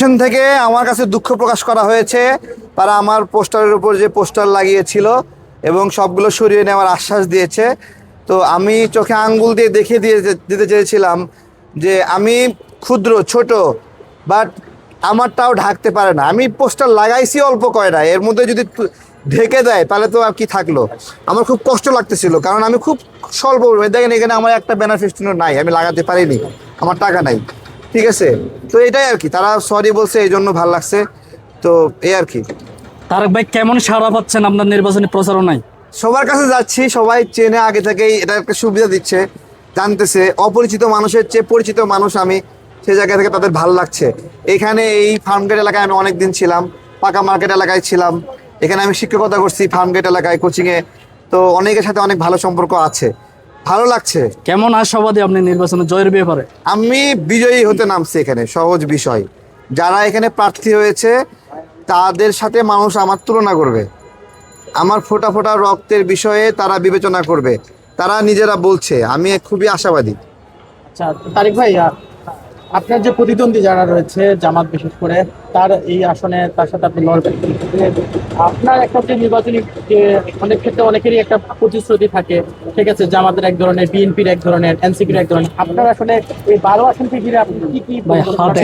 সেখান থেকে আমার কাছে দুঃখ প্রকাশ করা হয়েছে। তারা আমার পোস্টারের উপর যে পোস্টার লাগিয়েছিল এবং সবগুলো সরিয়ে নেওয়ার আশ্বাস দিয়েছে। তো আমি চোখে আঙ্গুল দিয়ে দেখিয়ে দিয়ে দিতে চেয়েছিলাম যে আমি ক্ষুদ্র, ছোট বাট আমারটাও ঢাকতে পারে না। আমি পোস্টার লাগাইছি অল্প কয়টা এর মধ্যে যদি ঢেকে দেয়, তাহলে তো আর কি থাকল? আমার খুব কষ্ট লাগতেছিল, কারণ আমি খুব স্বল্প দেখেন এখানে আমার একটা ব্যানার ফেস্টিনও নাই, আমি লাগাতে পারিনি, আমার টাকা নাই। ঠিক আছে? তো এটাই আর কি। তারা সরি বলছে এই জন্য ভালো লাগছে। তো এই আর কি। তারেক ভাই কেমন সাড়া পাচ্ছেন আপনার নির্বাচনী প্রচারণায়? সবার কাছে যাচ্ছি সবাই চেনে আগে থেকেই এটা একটা সুবিধা দিচ্ছে জানতেছে। অপরিচিত মানুষের চেয়ে পরিচিত মানুষ আমি সেই জায়গা থেকে তাদের ভালো লাগছে। এখানে এই ফার্মগেট এলাকায় আমি অনেক দিন ছিলাম পাকা মার্কেট এলাকায় ছিলাম। এখানে আমি শিক্ষকতা করছি ফার্মগেট এলাকায় কোচিংয়ে। তো অনেকের সাথে অনেক ভালো সম্পর্ক আছে। ভালো লাগছে। কেমন আশাবাদী আপনি নির্বাচনে জয়ের ব্যাপারে আমি বিজয়ী হতে নামছি এখানে সহজ বিষয়। যারা এখানে প্রার্থী হয়েছে তাদের সাথে মানুষ আমার তুলনা করবে। আমার ফোটা ফোটা রক্তের বিষয়ে তারা বিবেচনা করবে। তারা নিজেরা বলছে আমি খুবই আশাবাদী। আচ্ছা তারিক ভাই আপনার যে প্রতিদ্বন্দ্বী যারা রয়েছে জামাত বিশেষ করে তার এই আসনে তার সাথে আপনি লড়বেন আপনার একটা যে নির্বাচনী অনেক ক্ষেত্রে অনেকেরই একটা প্রতিশ্রুতি থাকে ঠিক আছে জামাতের এক ধরনের বিএনপির এক ধরনের এনসিপির এক ধরনের আপনার আসলে এই বারো আসনকে ঘিরে আপনি কি কি।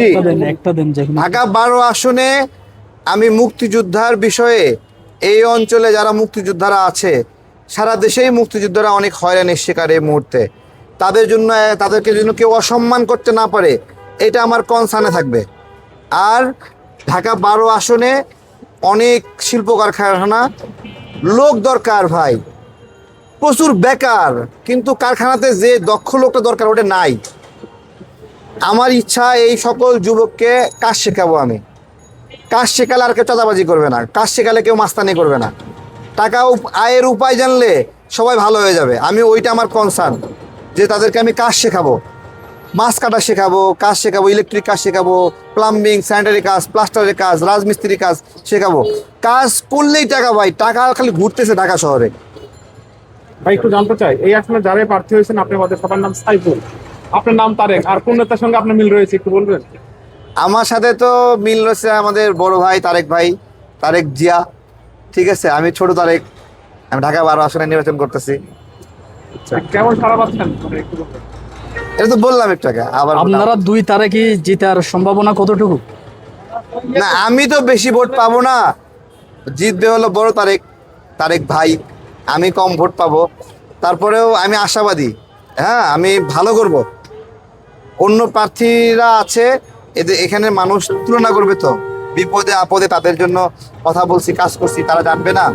একটা দেন একটা দেন যেখানে ঢাকা বারো আসনে আমি মুক্তিযোদ্ধার বিষয়ে এই অঞ্চলে যারা মুক্তিযোদ্ধারা আছে সারা দেশেই মুক্তিযোদ্ধারা অনেক হয়রানির শিকার এই মুহূর্তে তাদের জন্য তাদেরকে যেন কেউ অসম্মান করতে না পারে এটা আমার কনসার্নে থাকবে। আর ঢাকা বারো আসনে অনেক শিল্প কারখানা, লোক দরকার ভাই। প্রচুর বেকার, কিন্তু কারখানাতে যে দক্ষ লোকটা দরকার, ওটা নাই। আমার ইচ্ছা এই সকল যুবককে কাজ শেখাবো আমি। কাজ শেখালে আর কেউ চাঁদাবাজি করবে না, কাজ শেখালে কেউ মাস্তানি করবে না। টাকা আয়ের উপায় জানলে সবাই ভালো হয়ে যাবে। আমি ওইটা আমার কনসার্ন যে তাদেরকে আমি কাজ শেখাবো। মাছ কাটা শেখাবো কাজ শেখাবো ইলেকট্রিক কাজ শেখাবো প্লাম্বিং স্যানিটারি কাজ প্লাস্টারের কাজ রাজমিস্ত্রির কাজ শেখাবো। কাজ করলেই টাকা ভাই টাকা খালি ঘুরতেছে ঢাকা শহরে। ভাই একটু জানতে চাই এই আসলে যারাই প্রার্থী হয়েছেন আপনি বলতে সবার নাম সাইফুল। আপনার নাম তারেক আর কোন নেতার সঙ্গে আপনার মিল রয়েছে একটু বলবেন? আমার সাথে তো মিল রয়েছে আমাদের বড় ভাই তারেক ভাই তারেক জিয়া। ঠিক আছে আমি ছোট তারেক আমি ঢাকা বারো আসনে নির্বাচন করতেছি। কেমন সারা পাচ্ছেন? একটু বলবেন। এটা তো বললাম একটু আগে আবার আপনারা দুই তারিখই জিতার সম্ভাবনা কতটুকু? না আমি তো বেশি ভোট পাবো না। জিতবে হলো বড় তারেক তারেক ভাই আমি কম ভোট পাবো। তারপরেও আমি আশাবাদী হ্যাঁ আমি ভালো করব। অন্য প্রার্থীরা আছে এদের এখানে মানুষ তুলনা করবে তো। বিপদে আপদে তাদের জন্য কথা বলছি কাজ করছি তারা জানবে না।